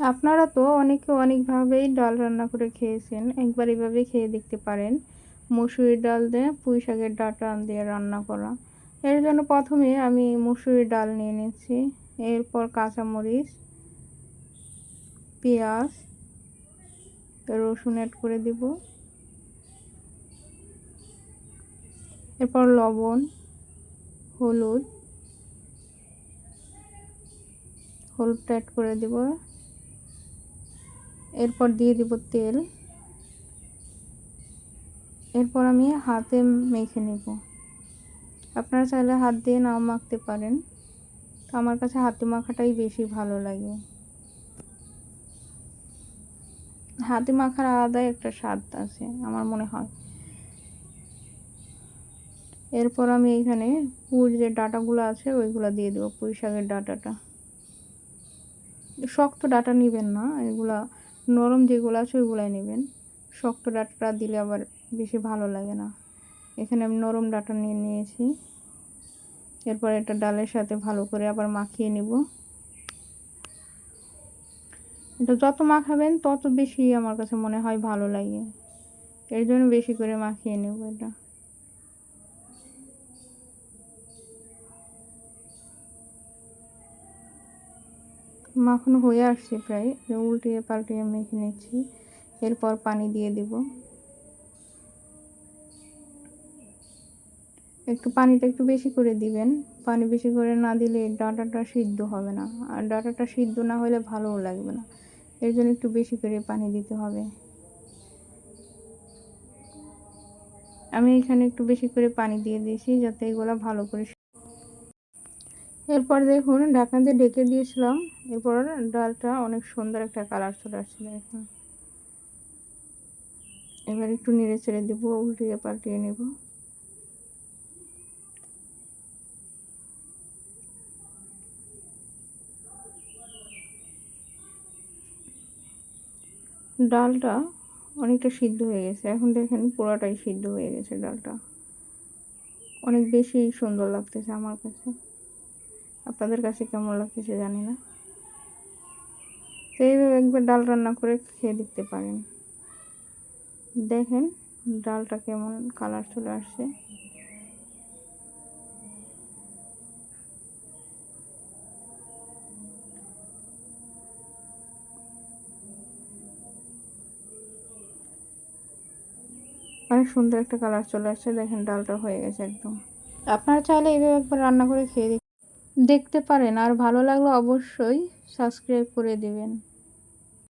আপনারা তো অনেকে অনেকভাবেই ডাল রান্না করে খেয়েছেন, একবার এভাবে খেয়ে দেখতে পারেন। মুসুরির ডাল দিয়ে পুঁই শাকের ডাটা দিয়ে রান্না করা। এর জন্য প্রথমে আমি মুসুরির ডাল নিয়ে নিচ্ছি। এরপর কাঁচামরিচ, পেঁয়াজ, রসুন অ্যাড করে দিব। এরপর লবণ, হলুদ, হলুদটা অ্যাড করে দেব। এরপর দিয়ে দিব তেল। এরপর আমি হাতে মেখে নেব। আপনারা চাইলে হাত দিয়ে নাও মাখতে পারেন। তো আমার কাছে হাতে মাখাটাই বেশি ভালো লাগে। হাতে মাখার আলাদাই একটা স্বাদ আছে, আমার মনে হয়। এরপর আমি এখানে পুর যে ডাটাগুলো আছে, ওইগুলো দিয়ে দেবো, পুঁই শাকের ডাটাটা। শক্ত ডাটা নেবেন না, এগুলা নরম যেগুলো আছে, ওইগুলাই নেবেন। শক্ত ডাটাটা দিলে আবার বেশি ভালো লাগে না। এখানে আমি নরম ডাটা নিয়ে নিয়েছি। এরপর এটা ডালের সাথে ভালো করে আবার মাখিয়ে নিব। এটা যত মাখাবেন, তত বেশি আমার কাছে মনে হয় ভালো লাগে। এর জন্য বেশি করে মাখিয়ে নেব এটা। মাখানো হয়ে আসছে প্রায়। উল্টিয়ে পাল্টিয়ে মেখে নিচ্ছি। এরপর পানি দিয়ে দিব। একটু পানিটা একটু বেশি করে দিবেন। পানি বেশি করে না দিলে ডাটাটা সিদ্ধ হবে না। আর ডাটাটা সিদ্ধ না হলে ভালোও লাগবে না। এর জন্য একটু বেশি করে পানি দিতে হবে। আমি এখানে একটু বেশি করে পানি দিয়ে দিয়েছি যাতে এগুলো ভালো করে এরপর দেখুন, ঢাকনা দিয়ে ঢেকে দিয়েছিলাম। এরপর ডালটা অনেক সুন্দর একটা কালার চলে আসছে, দেখুন। এবার একটু নেড়ে ছেড়ে দেবো, উল্টিয়ে পাল্টিয়ে নেব। ডালটা অনেকটা সিদ্ধ হয়ে গেছে। এখন দেখেন পুরোটাই সিদ্ধ হয়ে গেছে ডালটা। অনেক বেশি সুন্দর লাগতেছে আমার কাছে। আপনাদের কাছে কেমন লাগতেছে জানি না। তো এইভাবে একবার ডাল রান্না করে খেয়ে দেখতে পারেন। দেখেন ডালটা কেমন কালার চলে আসছে। অনেক সুন্দর একটা কালার চলে আসছে। দেখেন ডালটা হয়ে গেছে একদম। আপনারা চাইলে এইভাবে একবার রান্না করে খেয়ে দেখতে পারেন। আর ভালো লাগলে অবশ্যই সাবস্ক্রাইব করে দেবেন।